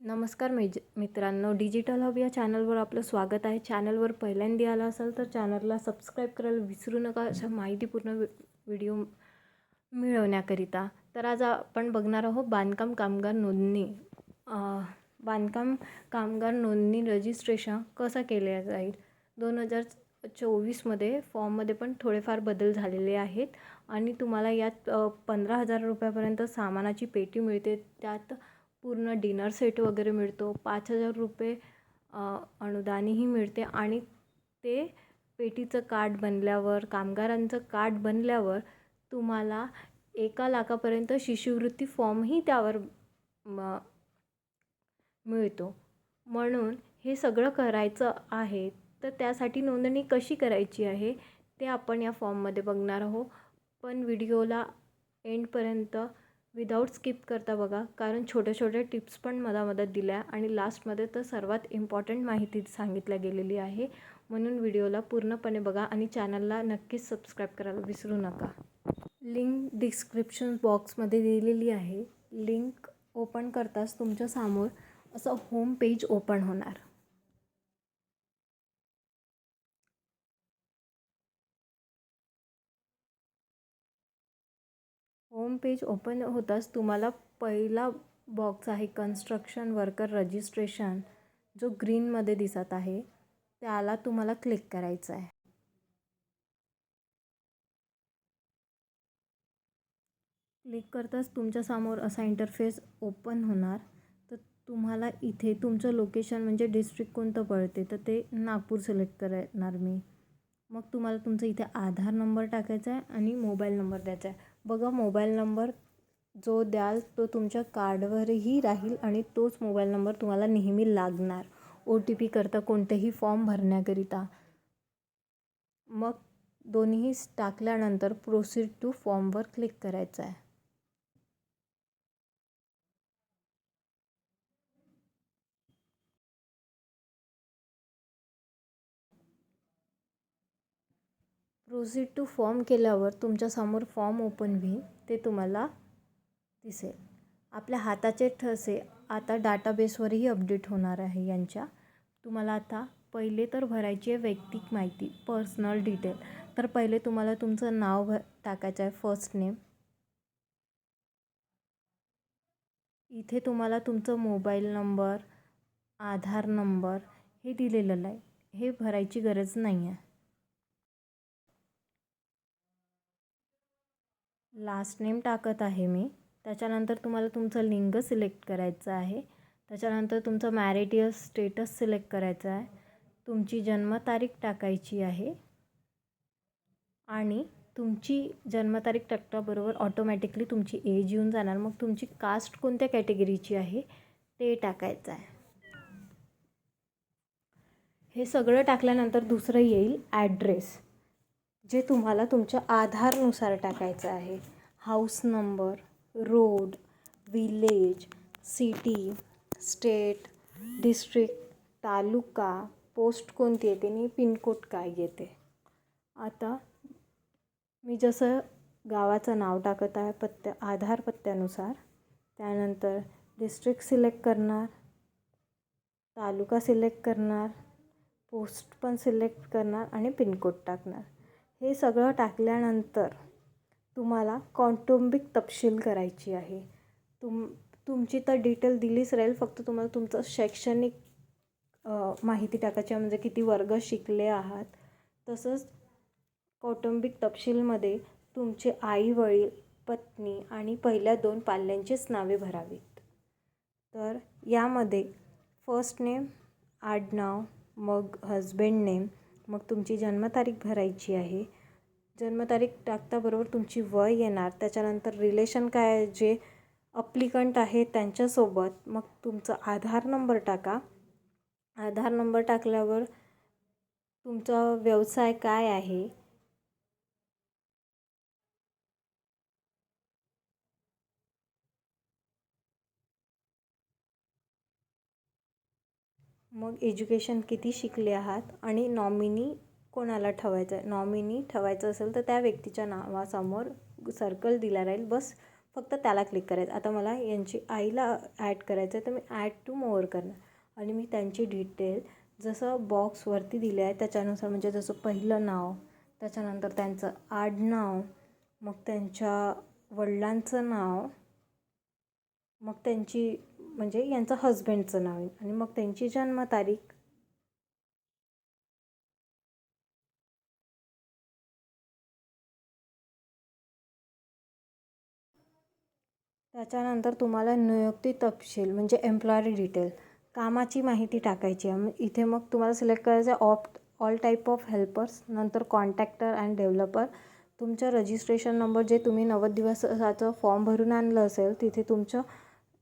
नमस्कार मिज मित्रांनो digital hub या चॅनलवर आपलं स्वागत आहे. चॅनलवर पहिल्यांदा आला असाल तर चॅनलला सबस्क्राईब करायला विसरू नका. अशा माहितीपूर्ण व्हिडिओ मिळवण्याकरिता. तर आज आपण बघणार आहोत बांधकाम कामगार नोंदणी. बांधकाम कामगार नोंदणी रजिस्ट्रेशन कसं केले जाईल? दोन हजार चोवीसमध्ये फॉर्ममध्ये पण थोडेफार बदल झालेले आहेत. आणि तुम्हाला यात पंधरा हजार रुपयापर्यंत सामानाची पेटी मिळते. त्यात पूर्ण डिनर सेट वगैरे मिळतो. पाच हजार रुपये अनुदानही मिळते. आणि ते पेटीचं कार्ड बनल्यावर कामगारांचं कार्ड बनल्यावर तुम्हाला एका लाखापर्यंत शिष्यवृत्ती फॉर्मही त्यावर म मिळतो. म्हणून हे सगळं करायचं आहे तर त्यासाठी नोंदणी कशी करायची आहे ते आपण या फॉर्ममध्ये बघणार आहोत. पण व्हिडिओला एंडपर्यंत विदाऊट स्किप करता बघा. कारण छोट्या छोट्या टिप्स पण मधामधात दिल्या आणि लास्टमध्ये तर सर्वात इम्पॉर्टंट माहिती सांगितल्या गेलेली आहे. म्हणून व्हिडिओला पूर्णपणे बघा आणि चॅनलला नक्कीच सबस्क्राईब करायला विसरू नका. लिंक डिस्क्रिप्शन बॉक्समध्ये दिलेली आहे. लिंक ओपन करताच तुमच्यासमोर असं होम पेज ओपन होणार. होम पेज ओपन होताच तुम्हाला पहिला बॉक्स आहे कन्स्ट्रक्शन वर्कर रजिस्ट्रेशन जो ग्रीनमध्ये दिसत आहे. त्याला तुम्हाला क्लिक करायचं आहे. क्लिक करताच तुमच्यासमोर असा इंटरफेस ओपन होणार. तर तुम्हाला इथे तुमचं लोकेशन म्हणजे डिस्ट्रिक्ट कोणतं पडते तर ते नागपूर सिलेक्ट करणार मी. मग तुम्हाला तुमचं इथे आधार नंबर टाकायचा आहे आणि मोबाईल नंबर द्यायचा आहे. बघा मोबाईल नंबर जो द्याल तो तुमच्या कार्डवरही राहील आणि तोच मोबाईल नंबर तुम्हाला नेहमी लागणार. ओ टी पी करता कोणतेही फॉर्म भरण्याकरिता. मग दोन्ही टाकल्यानंतर प्रोसीड टू फॉर्मवर क्लिक करायचं आहे प्रोसीड टू फॉर्म केल्यावर तुमच्यासमोर फॉर्म ओपन होईल ते तुम्हाला दिसेल. आपल्या हाताचे ठसे आता डाटाबेसवरही अपडेट होणार आहे यांच्या. तुम्हाला आता पहिले तर भरायची आहे वैयक्तिक माहिती पर्सनल डिटेल तर पहिले तुम्हाला तुमचं नाव भ टाकायचं आहे फर्स्ट नेम इथे तुम्हाला तुमचं मोबाईल नंबर आधार नंबर हे दिलेलं आहे. हे भरायची गरज नाही आहे लास्ट नेम टाकत आहे मी. त्याच्यानंतर तुम्हाला तुमचं लिंग सिलेक्ट करायचं आहे. त्याच्यानंतर तुमचं मॅरिटियल स्टेटस सिलेक्ट करायचं आहे. तुमची जन्मतारीख टाकायची आहे. आणि तुमची जन्मतारीख टाकल्याबरोबर ऑटोमॅटिकली तुमची एज येऊन जाणार. मग तुमची कास्ट कोणत्या कॅटेगरीची आहे ते टाकायचं आहे. हे सगळं टाकल्यानंतर दुसरं येईल ॲड्रेस जे तुम्हाला तुमच्या आधारनुसार टाकायचं आहे. House number road village city state district taluka post कोणती येते आणि पिनकोड काय येते. आता मी जसं गावाचं नाव टाकत आहे पत्त्या आधार पत्त्यानुसार त्यानंतर डिस्ट्रिक्ट सिलेक्ट करणार तालुका सिलेक्ट करणार पोस्ट पण सिलेक्ट करणार आणि पिनकोड टाकणार. हे सगळं टाकल्यानंतर तुम्हाला कौटुंबिक तपशील करायची आहे. तुम तुमची तर डिटेल दिलीच राहील फक्त तुम्हाला तुमचं शैक्षणिक माहिती टाकायची आहे. म्हणजे किती वर्ग शिकले आहात. तसंच कौटुंबिक तपशीलमध्ये तुमचे आई वडील पत्नी आणि पहिल्या दोन पाल्यांचीच नावे भरावीत. तर यामध्ये फर्स्ट नेम आडनाव मग हजबंड नेम मग तुमची जन्मतारीख भरायची आहे. जन्मतारीख टाकताबरोबर तुमची वय येणार. त्याच्यानंतर रिलेशन काय जे अप्लिकंट आहे त्यांच्यासोबत. मग तुमचा आधार नंबर टाका. आधार नंबर टाकल्यावर तुमचा व्यवसाय काय आहे? मग एज्युकेशन किती शिकले आहात? आणि नॉमिनी कोणाला ठेवायचं आहे? नॉमिनी ठेवायचं असेल तर त्या व्यक्तीच्या नावासमोर सर्कल दिला राहील. बस फक्त त्याला क्लिक करायचं. आता मला यांची आईला ॲड करायचं आहे तर मी ॲड टू मोअर करणार. आणि मी त्यांची डिटेल जसं बॉक्सवरती दिले आहे त्याच्यानुसार म्हणजे जसं पहिलं नाव त्याच्यानंतर त्यांचं आडनाव मग त्यांच्या वडिलांचं नाव मग त्यांची म्हणजे यांचं हजबंडचं नाव आहे. आणि मग त्यांची जन्मतारीख त्याच्यानंतर तुम्हाला नियुक्ती तपशील म्हणजे एम्प्लॉयरी डिटेल कामाची माहिती टाकायची आहे. मग इथे मग तुम्हाला सिलेक्ट करायचं आहे of all type of helpers नंतर कॉन्टॅक्टर अँड डेव्हलपर तुमचं रजिस्ट्रेशन नंबर जे तुम्ही नव्वद दिवसाचं फॉर्म भरून आणलं असेल तिथे तुमचं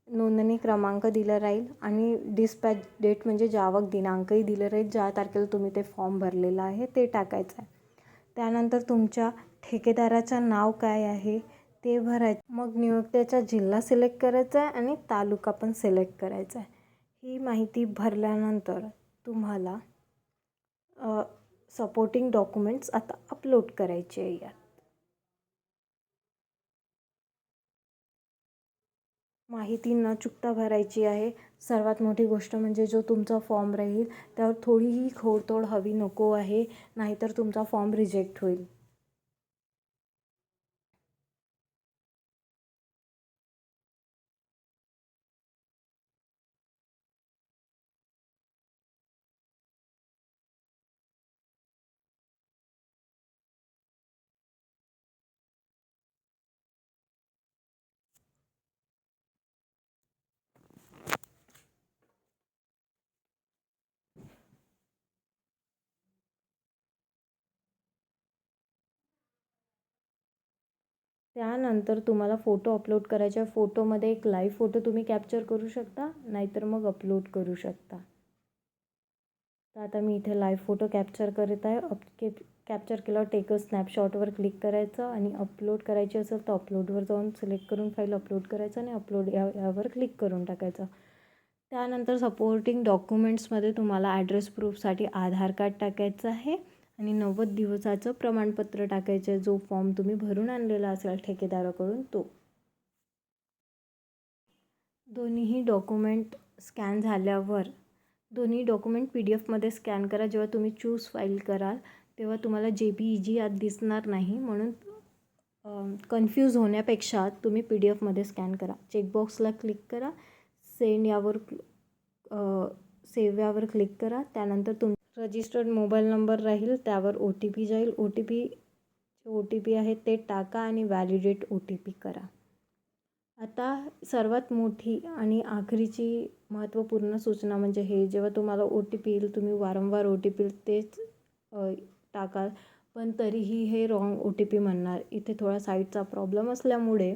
नोंदणी क्रमांक दिला राहील आणि डिस्पॅच डेट म्हणजे जावक दिनांकही दिलं राहील. ज्या तारखेला तुम्ही ते फॉर्म भरलेलं आहे ते टाकायचं आहे. त्यानंतर तुमच्या ठेकेदाराचं नाव काय आहे? ते भरायचं. मग नियोक्त्याचा जिल्हा सिलेक्ट करायचा आहे आणि तालुका पण सिलेक्ट करायचा आहे. ही माहिती भरल्यानंतर तुम्हाला सपोर्टिंग डॉक्युमेंट्स आता अपलोड करायचे आहे यात. माहिती न चुकता भरायची आहे. सर्वात मोठी गोष्ट म्हणजे जो तुमचा फॉर्म राहील त्यावर थोडीही खोडतोड हवी नको आहे नाहीतर तुमचा फॉर्म रिजेक्ट होईल. त्यानंतर तुम्हाला फोटो अपलोड करायचे आहे. फोटोमध्ये एक लाईव्ह फोटो तुम्ही कॅप्चर करू शकता नाहीतर मग अपलोड करू शकता. तर आता मी इथे लाईव्ह फोटो कॅप्चर करत आहे. अप के कॅप्चर केल्यावर टेक अ स्नॅपशॉटवर क्लिक करायचं आणि अपलोड करायची असेल तर अपलोडवर जाऊन सिलेक्ट करून फाईल अपलोड करायचं आणि अपलोड या यावर क्लिक करून टाकायचं. त्यानंतर सपोर्टिंग डॉक्युमेंट्समध्ये तुम्हाला ॲड्रेस प्रूफसाठी आधार कार्ड टाकायचं आहे. आणि नव्वद दिवसाचं प्रमाणपत्र टाकायचं आहे जो फॉर्म तुम्ही भरून आणलेला असाल ठेकेदाराकडून तो. दोन्हीही डॉक्युमेंट स्कॅन झाल्यावर दोन्ही डॉक्युमेंट पी डी एफमध्ये स्कॅन करा. जेव्हा तुम्ही चूज फाईल कराल तेव्हा तुम्हाला जे बी ई जी यात दिसणार नाही. म्हणून कन्फ्यूज होण्यापेक्षा तुम्ही पी डी एफमध्ये स्कॅन करा. चेकबॉक्सला क्लिक करा. सेंड यावर सेव्ह यावर क्लिक करा. त्यानंतर तुम रजिस्टर्ड मोबाईल नंबर राहील त्यावर ओ टी पी जाईल. ओ टी पी जे ओ टी पी आहे ते टाका आणि व्हॅलिडेट ओ टी पी करा. आता सर्वात मोठी आणि आखरीची महत्त्वपूर्ण सूचना म्हणजे हे जेव्हा तुम्हाला ओ टी पी येईल तुम्ही वारंवार ओ टी पी तेच टाकाल पण तरीही हे रॉंग ओ टी पी म्हणणार. इथे थोडा साईटचा प्रॉब्लेम असल्यामुळे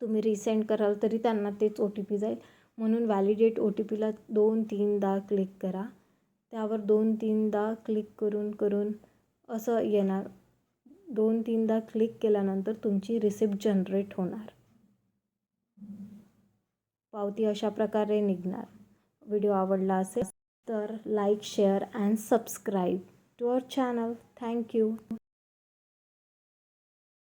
तुम्ही रिसेंड कराल तरी त्यांना तेच ओ टी पी जाईल. म्हणून व्हॅलिडेट ओ टी पीला दोन तीनदा क्लिक करा. त्यावर दोन तीनदा क्लिक करून करून असं येणार. दोन तीनदा क्लिक केल्यानंतर तुमची रिसिप्ट जनरेट होणार. पावती अशा प्रकारे निघणार. व्हिडिओ आवडला असेल तर like share and subscribe to our channel thank you